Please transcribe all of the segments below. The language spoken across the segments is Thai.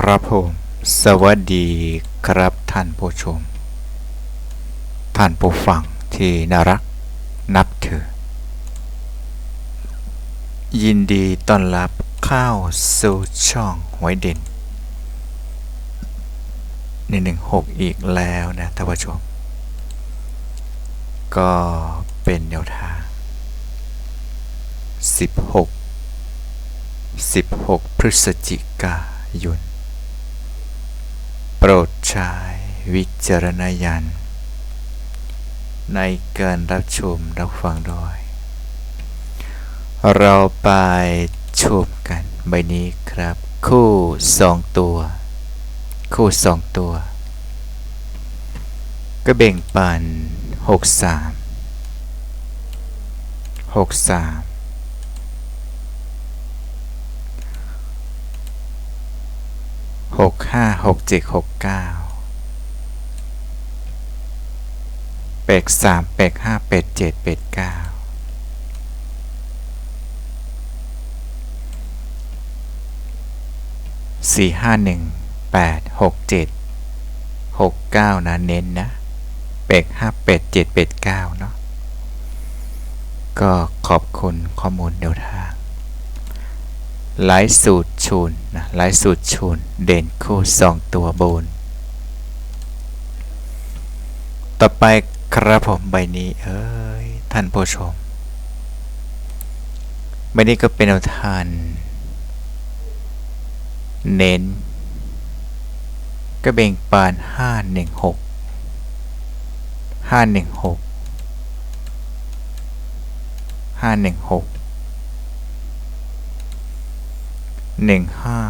ครับผมสวัสดีครับท่านผู้ชม ท่านผู้ฟังที่น่ารักนับถือ ยินดีต้อนรับเข้าสู่ช่องหวยเด่นในหนึ่งหกอีกแล้วนะท่านผู้ชม ก็เป็นแนวทาง 16 16 พฤศจิกายน รดใช้วิจารณญาณในการรับชมรับฟังด้วย เราไปชมกันใบนี้ครับ คู่สองตัว คู่สองตัว ก็แบ่งปันหกสามหกสาม หกห้าหกเจ็ดหกเก้าแปดสามแปดห้าแปดเจ็ดแปดเก้าสี่ห้าหนึ่งแปดหกเจ็ดหกเก้านะเน้นนะแปดห้าแปดเจ็ดแปดเก้าเนาะก็ขอบคุณข้อมูลแนวทา ไหลสูตรชูนนะไหลสูตรชูน เด่นคู่สองตัวบน ต่อไปครับผมใบนี้เอ้ยท่านผู้ชม ใบนี้ก็เป็นเอาทาน เน้น ก็เบ่งปาน 516 516 516 หนึ่งห้า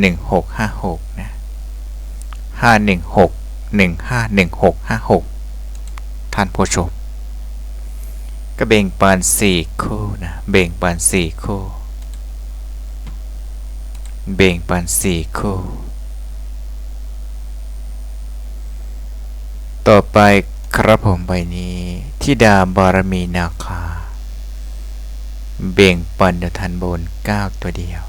หนึ่งหกห้าหกนะห้าหนึ่งหกหนึ่งห้าหนึ่งหกห้าหกท่านผู้ชมก็เบ่งปานสี่คู่นะเบ่งปานสี่คู่ เบ่งปานสี่คู่ ต่อไปครับผมใบนี้ที่ดาบารมีนาคา เบ่งปันเดทันบน 9 ตัวเดียว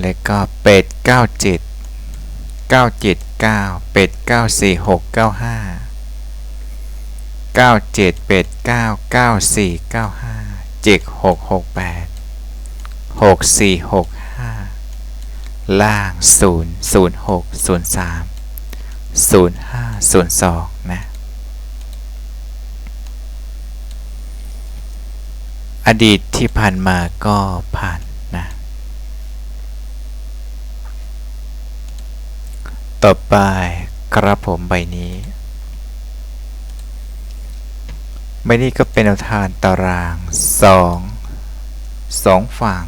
และก็เป็ด 97 979 เป็ด 946 95 97 เป็ด 9 94 95 7668 6465 ล่าง 0 06 03 05 02 นะ อดีตที่ผ่านมาก็ผ่านนะ ต่อไปกระผมใบนี้ ใบนี้ก็เป็นแนวทางตารางสองสองฝั่ง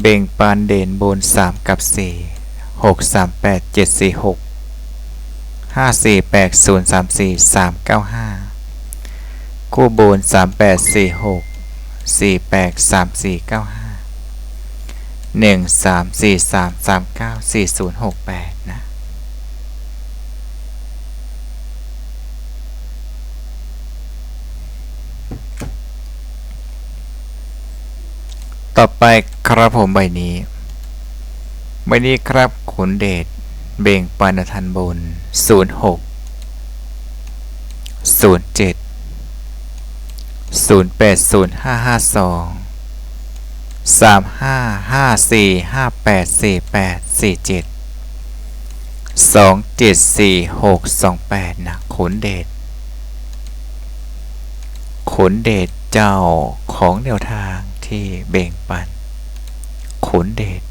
เบ่งปานเด่นบน 3 กับ 4 6 3 8 7 4 6 5 4 8 0 3 4 3 9 5 คู่บน3 8 4 6 4 8 3 4 9 5 1 3 4 3 3 9 4 0 6 8นะต่อไปครับผมใบนี้ใบนี้ครับขุนเดชเบ่งปานทันบน06 07 08 0552 35 54 58 48 47 2746 28 นะขนเดชขนเดชเจ้าของแนวทางที่เบ่งปันขนเดช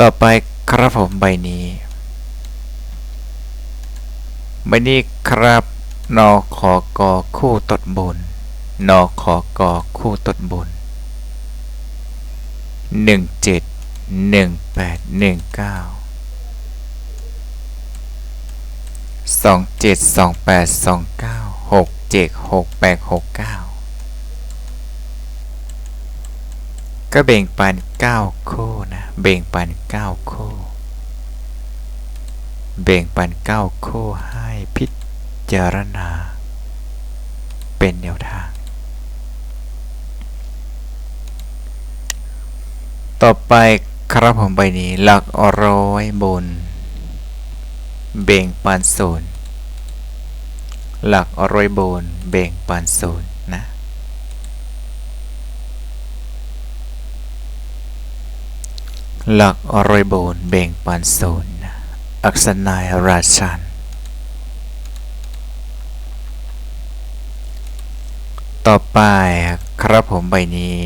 ต่อไปครับผมใบนี้ ใบนี้ครับ นอขอกอคู่ตดบน นอขอกอคู่ตดบนหนึ่งเจ็ดหนึ่งแปดหนึ่งเก้าสองเจ็ดสองแปดสองเก้าหกเจ็ดหกแปดหกเก้าก็เบ่งปันเก้าคู่นะเบ่งปันเก้าคู่เบ่งปันเก้าคู่ให้พิ จารณา เป็นแนวทาง ต่อไปครับผมใบนี้ หลักร้อยบน เบ่งปานศูนย์หลักร้อยบน เบ่งปานศูนย์นะหลักร้อยบน เบ่งปานศูนย์นะอักษณายราชัน ต่อไปครับผมใบนี้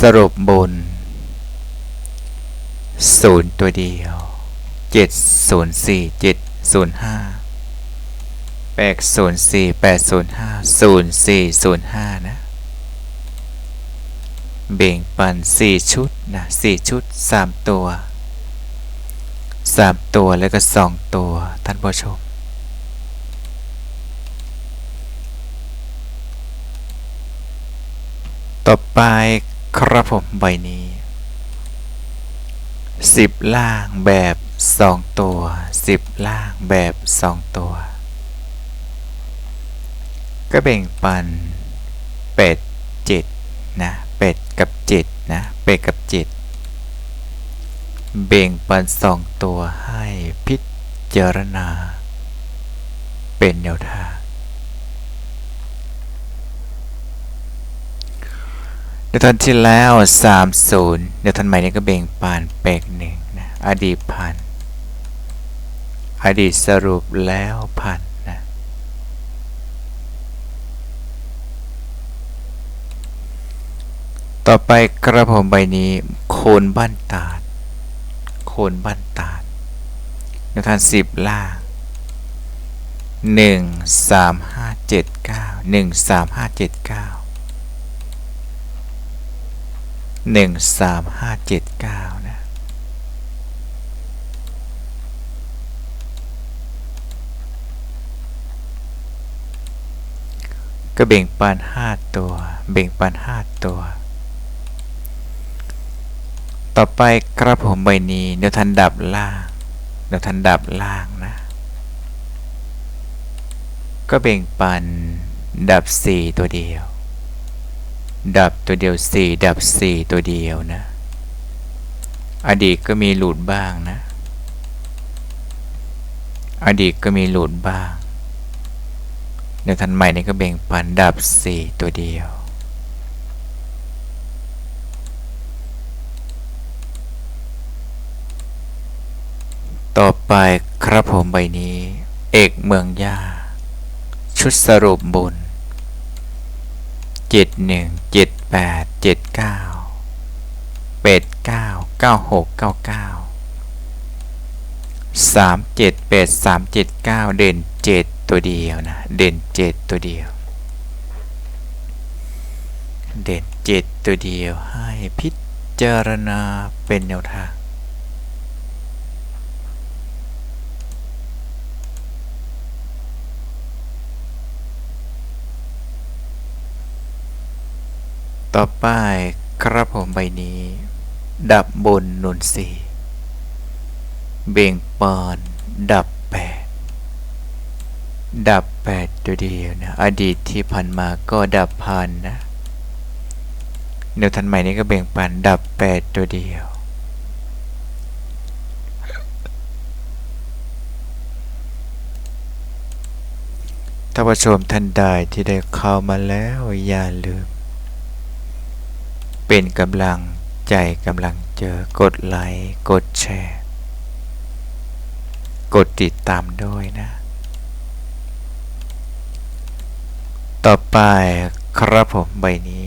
สรุปบนศูนย์ตัวเดียวเจ็ดศูนย์สี่เจ็ดศูนย์ห้าแปดศูนย์สี่แปดศูนย์ห้าศูนย์สี่ศูนย์ห้านะเบ่งปันสี่ชุดนะสี่ชุดสามตัวสามตัวแล้วก็สองตัวท่านผู้ชม ต่อไปครับผมใบนี้สิบล่างแบบสองตัวสิบล่างแบบสองตัว ก็แบ่งปันเป็ดเจดนะเป็ดกับเจดนะเป็ดกับเจดเบ่งปันสองตัวให้พิจารณา เป็นแนวทาง ในตอนที่แล้ว 30ในตอนใหม่นี้ก็เบ่งปานเปกหนึ่งนะอดีตผ่าน อดีตสรุปแล้วผ่านนะต่อไปกระผมใบนี้ โคนบ้านตาด โคนบ้านตาดในทานสิบล่างหนึ่งสามห้าเจ็ดเก้าหนึ่งสามห้าเจ็ดเก้า หนึ่งสามห้าเจ็ดเก้านะก็เบ่งปันห้าตัว เบ่งปันห้าตัว ต่อไปกระผมใบนี้เดี๋ยวทันดับล่าง เดี๋ยวทันดับล่างนะ ก็เบ่งปันดับสี่ตัวเดียว ดับตัวเดียวสี่ดับสี่ตัวเดียวนะ อดีตก็มีหลุดบ้างนะ อดีตก็มีหลุดบ้างในทันใหม่นี่ก็เบ่งปันดับสี่ตัวเดียวต่อไปครับผมใบนี้ เอกเมืองย่า ชุดสรุปบน เจ็ดหนึ่งเจ็ดแปดเจ็ดเก้าเป็ดเก้าเก้าหกเก้าเก้าสามเจ็ดแปดสามเจ็ดเก้าเด่นเจ็ดตัวเดียวนะ เด่นเจ็ดตัวเดียว เด่นเจ็ดตัวเดียวให้พิจารณาเป็นแนวทาง ต่อไปครับผมใบนี้ ดับบนหนุนสี่เบ่งปอนดับแปดดับแปดตัวเดียวนะอดีตที่ผ่านมาก็ดับพันนะเดี๋ยวทันใหม่นี้ก็เบ่งปันดับแปดตัวเดียวถ้าผู้ชมท่านใดที่ได้เข้ามาแล้วอย่าลืม เป็นกำลังใจกำลังเจอกดไลค์กดแชร์ กดติดตามด้วยนะ ต่อไปครับผมใบนี้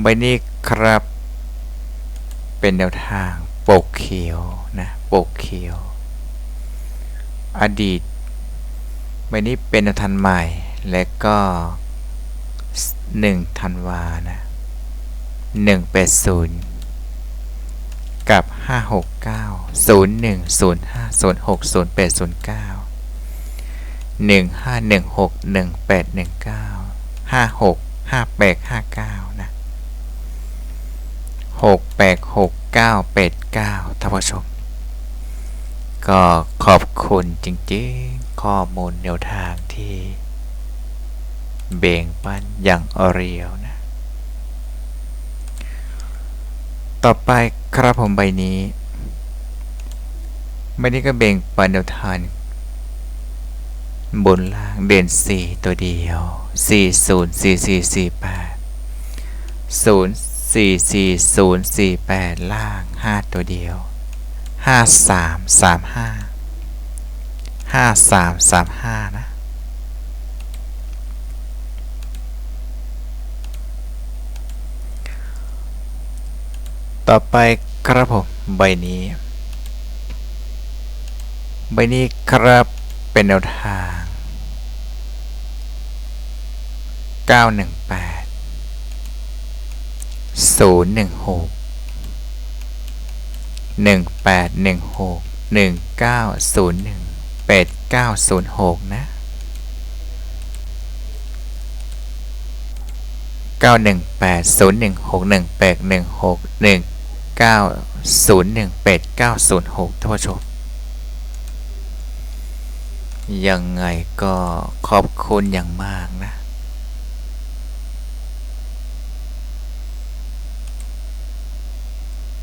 ใบนี้ครับ เป็นแนวทางปกเขียวนะปกเขียว อดีตใบนี้เป็นแนวทางใหม่และก็ หนึ่งธันวานะหนึ่งแปดศูนย์กับห้าหกเก้าศูนย์หนึ่งศูนย์ห้าศูนย์หกศูนย์แปดศูนย์เก้าหนึ่งห้าหนึ่งหกหนึ่งแปดหนึ่งเก้าห้าหกห้าแปดห้าเก้านะหกแปดหกเก้าแปดเก้าท่านผู้ชม ก็ขอบคุณจริงๆ ข้อมูลแนวทางที่ เบ่งปันอย่างเรียวนะ ต่อไปครับผมใบนี้ใบนี้ก็เบ่งปันแนวทางบนล่างเด่น 4 ตัวเดียว 4 0 4 4 4 8 0 4 4 0 4 8 ล่าง 5 ตัวเดียว 5 3 3 5 5 3 3 5 นะ ต่อไปครับผมใบนี้ ใบนี้ครับเป็นแนวทาง 918 016 1816 1901 8906 นะ 918 016 1816 1 9018906ท่านผู้ชม ยังไงก็ขอบคุณอย่างมากนะ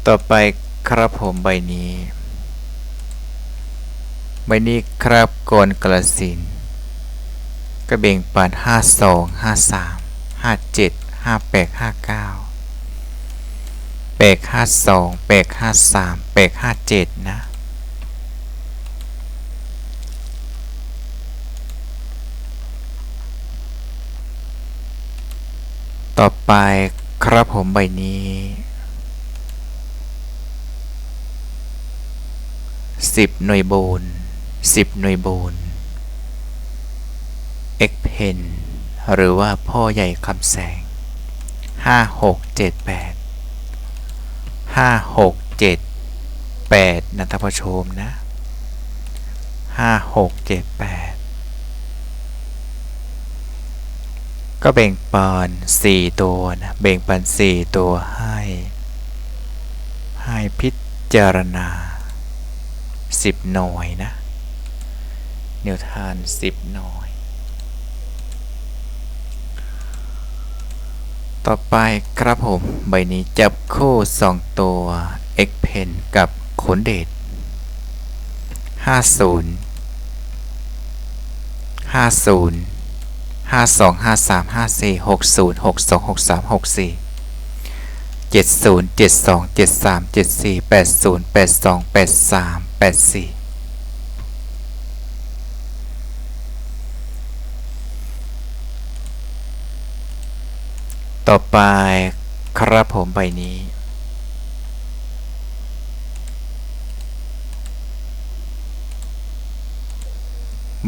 ต่อไปครับผมใบนี้ ใบนี้ครับกนกระสินกระเบ่งปาน52 53 57 58 59 ปก52เปก53เปก57นะ ต่อไปครับผมใบนี้สิบหน่วยโบนสิบหน่วยโบนเอ็กเพนหรือว่าพ่อใหญ่คำแสงห้าหกเจ็ดแปด ห้าหกเจ็ดแปดนะท่านผู้ชมนะห้าหกเจ็ดแปดก็แบ่งปันสี่ตัวนะแบ่งปันสี่ตัวให้ ให้พิจารณาสิบหน่วยนะแนวทานสิบหน่วย ต่อไปครับผมใบนี้จับคู่สองตัว X Pen กับขนเดช50 50 52 53 54 60 62 63 64 70 72 73 74 80 82 83 84 ต่อไปครับผมใบนี้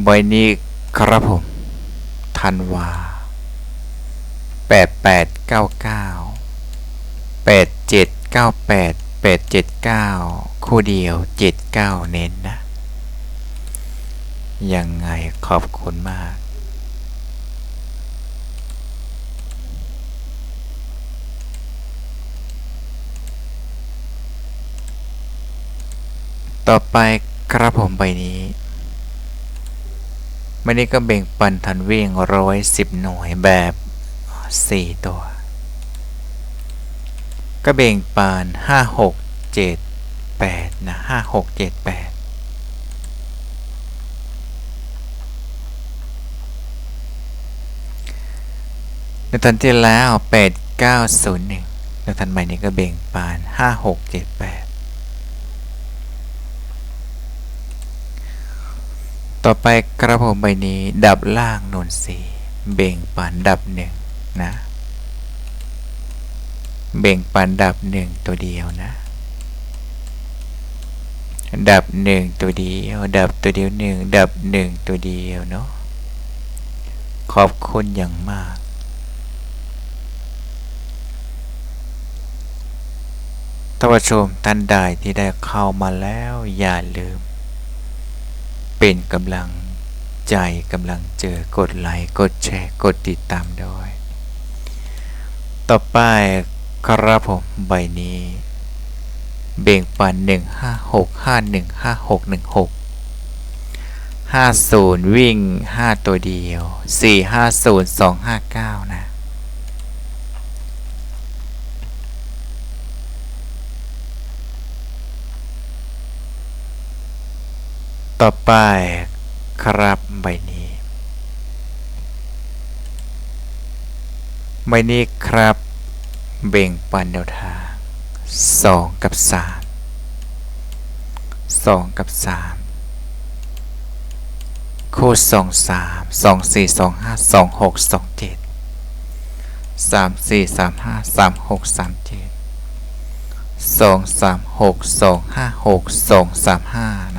ใบนี้ครับผมธันวาแปดแปดเก้าเก้าแปดเจ็ดเก้าแปดแปดเจ็ดเก้าคู่เดียวเจ็ดเก้าเน้นนะ ยังไงขอบคุณมาก ต่อไปครับผมใบนี้ไม่ได้ก็เบ่งปันทันวิ่งร้อยสิบหน่วยแบบสี่ตัว ก็เบ่งปันห้าหกเจ็ดแปดนะห้าหกเจ็ดแปดในทันที่แล้ว 8901ในทันใหม่นี้ก็เบ่งปาน 5678 ต่อไปกระผมใบนี้ ดับล่างนนสีเบ่งปันดับหนึ่งนะ เบ่งปันดับหนึ่งตัวเดียวนะ ดับหนึ่งตัวเดียว ดับตัวเดียวหนึ่งดับหนึ่งตัวเดียวเนาะขอบคุณอย่างมากท่านผู้ชมท่านใดที่ได้เข้ามาแล้วอย่าลืม เป็นกำลังใจกำลังเจอกดไลค์กดแชร์กดติดตามด้วย ต่อไปครับผมใบนี้ เบ่งปันหนึ่งห้าหกห้าหนึ่งห้าหกหนึ่งหกห้าศูนย์วิ่งห้าตัวเดียวสี่ห้าศูนย์สองห้าเก้านะ ต่อไปครับใบนี้ ใบนี้ครับ เบ่งปันแนวทาง 2 กับ 3 2 กับ 3 คู่ 2 3 2 4 2 5 2 6 2 7 3 4 3 5 3 6 3 7 2 3 6 2 5 6 2 3 5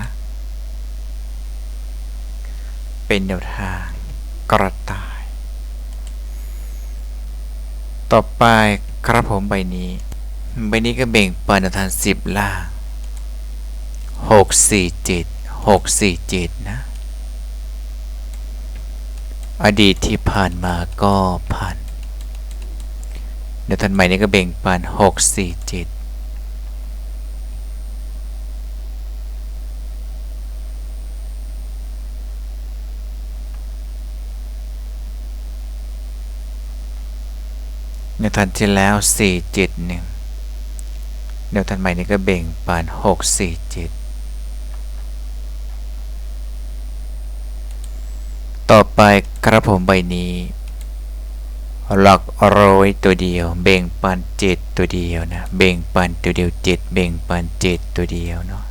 เจ็นเป็นแนวทางกระต่าย ต่อไปครับผมใบนี้ ใบนี้ก็เบ่งปันแนวทางสิบล่างหกสี่เจ็ดหกสี่เจ็ดนะ อดีตที่ผ่านมาก็ผ่านเดี๋ยวทันใหม่นี้ก็เบ่งปันหกสี่เจ็ด ในทันที่แล้วสี่เจ็ดหนึ่งเดี๋ยวทันใหม่นี้ก็เบ่งปันหกสี่เจ็ดต่อไปกระผมใบนี้ หลักร้อยตัวเดียว เบ่งปันเจ็ดตัวเดียวนะ เบ่งปันตัวเดียวเจ็ดเบ่งปันเจ็ดตัวเดียวเนาะ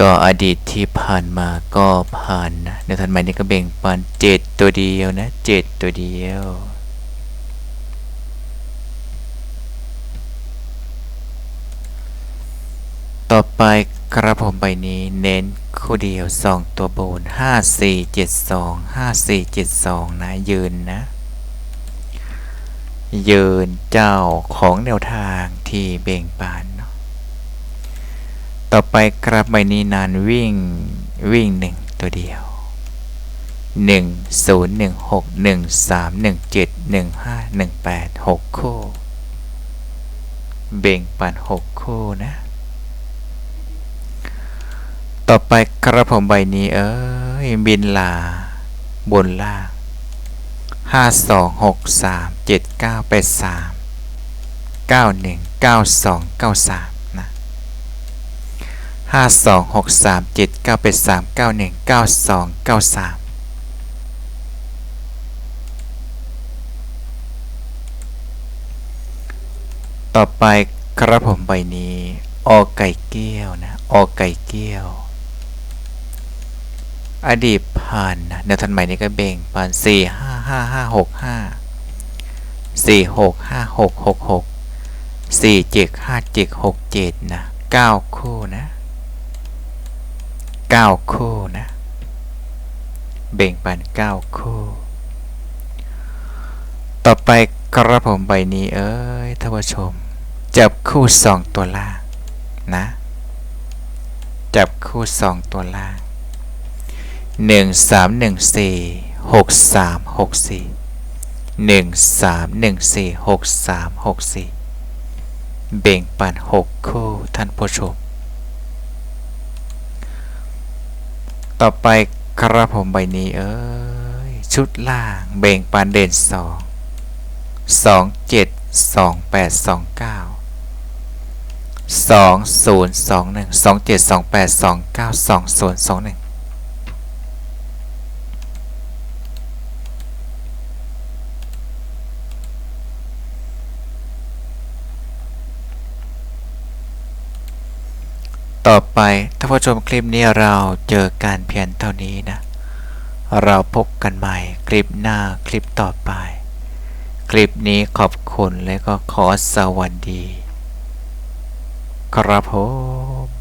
ก็อดีตที่ผ่านมาก็ผ่านนะเดี๋ยวทันใหม่นี้ก็เบ่งปันเจ็ดตัวเดียวนะเจ็ดตัวเดียว ต่อไปกระผมใบนี้เน้นคู่เดียวสองตัวบนห้าสี่เจ็ดสองห้าสี่เจ็ดสองนะ ยืนนะ ยืนเจ้าของแนวทางที่เบ่งบานเนาะต่อไปกระใบนี้นานวิ่งวิ่งหนึ่งตัวเดียวหนึ่งศูนย์หนึ่งหกหนึ่งสามหนึ่งเจ็ดหนึ่งห้าหนึ่งแปดหกคู่ เบ่งปันหกคู่นะ ต่อไปกระผมใบนี้ เอ้ยบินลา บนล่างห้าสองหกสามเจ็ดเก้าแปดสามเก้าหนึ่งเก้าสองเก้าสามนะห้าสองหกสามเจ็ดเก้าแปดสามเก้าหนึ่งเก้าสองเก้าสามต่อไปกระผมใบนี้ออไก่เกี้ยวนะออไก่เกี้ยว อดีตผ่านนะเดี๋ยวทันใหม่นี้ก็เบ่งผ่านสี่ห้าห้าห้าหกห้าสี่หกห้าหกหกหกสี่เจ็ดห้าเจ็ดหกเจ็ดนะเก้าคู่นะเก้าคู่นะเบ่งปันเก้าคู่ ต่อไปกระผมใบนี้เอ้ยท่านผู้ชม จับคู่สองตัวล่างนะ จับคู่สองตัวล่าง 1314 6364 1314 6364 เบ่งปัน 6 คู่ ท่านผู้ชม ต่อไปครับผมใบนี้เอ้ย ชุดล่างเบ่งปันเด่น 2 27 2829 2021 2728 29 2021 ต่อไปถ้าผู้ชมคลิปนี้เราเจอการเพียนเท่านี้นะ เราพบกันใหม่คลิปหน้าคลิปต่อไป คลิปนี้ขอบคุณและก็ขอสวัสดี ครับผม